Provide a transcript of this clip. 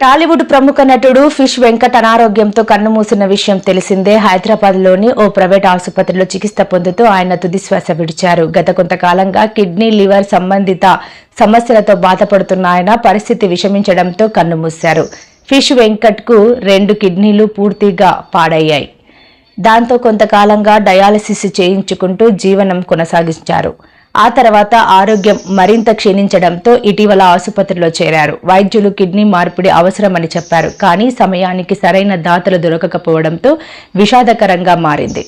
టాలీవుడ్ ప్రముఖ నటుడు ఫిష్ వెంకట్ అనారోగ్యంతో కన్నుమూసిన విషయం తెలిసిందే. హైదరాబాద్లోని ఓ ప్రైవేట్ ఆసుపత్రిలో చికిత్స పొందుతూ ఆయన తుదిశ్వాస విడిచారు. గత కొంతకాలంగా కిడ్నీ లివర్ సంబంధిత సమస్యలతో బాధపడుతున్న ఆయన పరిస్థితి విషమించడంతో కన్నుమూశారు ఫిష్ వెంకట్కు రెండు కిడ్నీలు పూర్తిగా పాడయ్యాయి. దాంతో కొంతకాలంగా డయాలసిస్ చేయించుకుంటూ జీవనం కొనసాగించారు. ఆ తర్వాత ఆరోగ్యం మరింత క్షీణించడంతో ఇటీవల ఆసుపత్రిలో చేరారు. వైద్యులు కిడ్నీ మార్పిడి అవసరమని చెప్పారు. కానీ సమయానికి సరైన దాతలు దొరకకపోవడంతో విషాదకరంగా మారింది.